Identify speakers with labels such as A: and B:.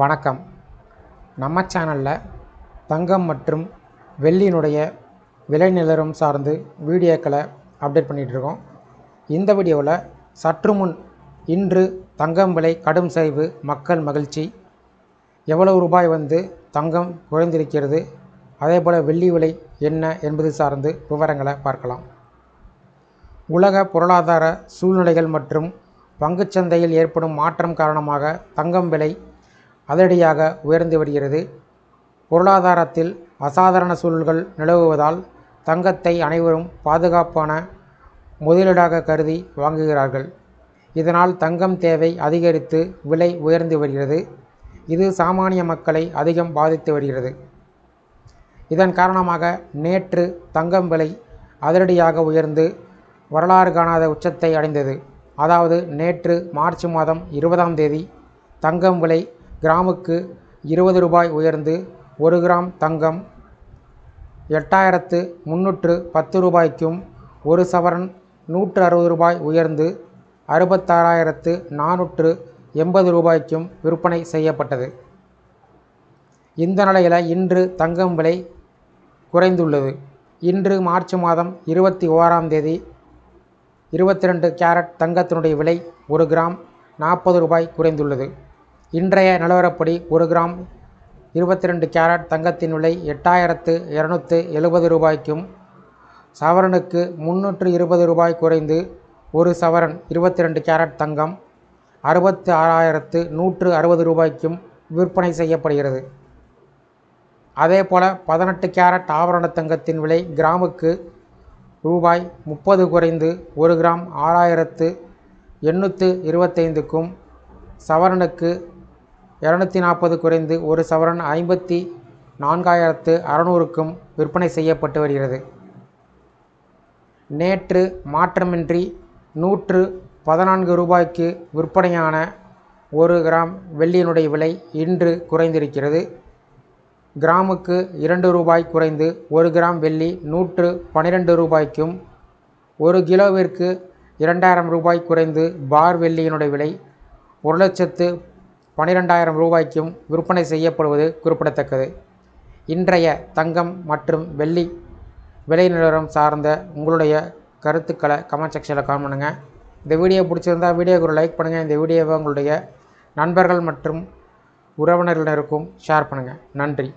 A: வணக்கம். நம்ம சேனலில் தங்கம் மற்றும் வெள்ளியினுடைய விலை நிலவரம் சார்ந்து வீடியோக்களை அப்டேட் பண்ணிகிட்ருக்கோம் இந்த வீடியோவில் சற்று முன் இன்று தங்கம் விலை கடும் சரிவு மக்கள் மகிழ்ச்சி. எவ்வளவு ரூபாய் வந்து தங்கம் குறைந்திருக்கிறது? அதே போல் வெள்ளி விலை என்ன என்பது சார்ந்து விவரங்களை பார்க்கலாம். உலக பொருளாதார சூழ்நிலைகள் மற்றும் பங்குச்சந்தையில் ஏற்படும் மாற்றம் காரணமாக தங்கம் விலை அதிரடியாக உயர்ந்து வருகிறது. பொருளாதாரத்தில் அசாதாரண சூழல்கள் நிலவுவதால் தங்கத்தை அனைவரும் பாதுகாப்பான முதலீடாக கருதி வாங்குகிறார்கள். இதனால் தங்கம் தேவை அதிகரித்து விலை உயர்ந்து வருகிறது. இது சாமானிய மக்களை அதிகம் பாதித்து வருகிறது. இதன் காரணமாக நேற்று தங்கம் விலை அதிரடியாக உயர்ந்து வரலாறு காணாத உச்சத்தை அடைந்தது. அதாவது நேற்று மார்ச் மாதம் இருபதாம் தேதி தங்கம் விலை கிராமுக்கு இருபது ரூபாய் உயர்ந்து ஒரு கிராம் தங்கம் எட்டாயிரத்து முந்நூற்று பத்து ரூபாய்க்கும் ஒரு சவரன் நூற்று அறுபது ரூபாய் உயர்ந்து அறுபத்தாறாயிரத்து நானூற்று எண்பது ரூபாய்க்கும் விற்பனை செய்யப்பட்டது. இந்த நிலையில் இன்று தங்கம் விலை குறைந்துள்ளது. இன்று மார்ச் மாதம் இருபத்தி ஓராம் தேதி இருபத்தி ரெண்டு கேரட் தங்கத்தினுடைய விலை ஒரு கிராம் நாற்பது ரூபாய் குறைந்துள்ளது. இன்றைய நிலவரப்படி ஒரு கிராம் இருபத்தி ரெண்டு கேரட் தங்கத்தின் விலை எட்டாயிரத்து இரநூத்து எழுபது ரூபாய்க்கும் சவரனுக்கு முந்நூற்று இருபது ரூபாய் குறைந்து ஒரு சவரன் இருபத்தி ரெண்டு கேரட் தங்கம் அறுபத்து ஆறாயிரத்து நூற்று அறுபது ரூபாய்க்கும் விற்பனை செய்யப்படுகிறது. அதே போல் பதினெட்டு கேரட் ஆபரண தங்கத்தின் விலை கிராமுக்கு ரூபாய் முப்பது குறைந்து ஒரு கிராம் ஆறாயிரத்து எண்ணூற்று இருபத்தைந்துக்கும் சவரனுக்கு இரநூத்தி நாற்பது குறைந்து ஒரு சவரன் ஐம்பத்தி நான்காயிரத்து அறநூறுக்கும் விற்பனை செய்யப்பட்டு வருகிறது. நேற்று மாற்றமின்றி நூற்று பதினான்கு ரூபாய்க்கு விற்பனையான ஒரு கிராம் வெள்ளியினுடைய விலை இன்று குறைந்திருக்கிறது. கிராமுக்கு இரண்டு ரூபாய் குறைந்து ஒரு கிராம் வெள்ளி நூற்று பன்னிரெண்டு ரூபாய்க்கும் ஒரு கிலோவிற்கு இரண்டாயிரம் ரூபாய் குறைந்து பார் வெள்ளியினுடைய விலை ஒரு லட்சத்து பன்னிரெண்டாயிரம் ரூபாய்க்கும் விற்பனை செய்யப்படுவது குறிப்பிடத்தக்கது. இன்றைய தங்கம் மற்றும் வெள்ளி விலை நிலவரம் சார்ந்த உங்களுடைய கருத்துக்களை கமெண்ட் செக்ஷனில் கமெண்ட் பண்ணுங்கள் இந்த வீடியோ பிடிச்சிருந்தா வீடியோக்கு ஒரு லைக் பண்ணுங்கள் இந்த வீடியோவை உங்களுடைய நண்பர்கள் மற்றும் உறவினர்களினருக்கும் ஷேர் பண்ணுங்கள் நன்றி.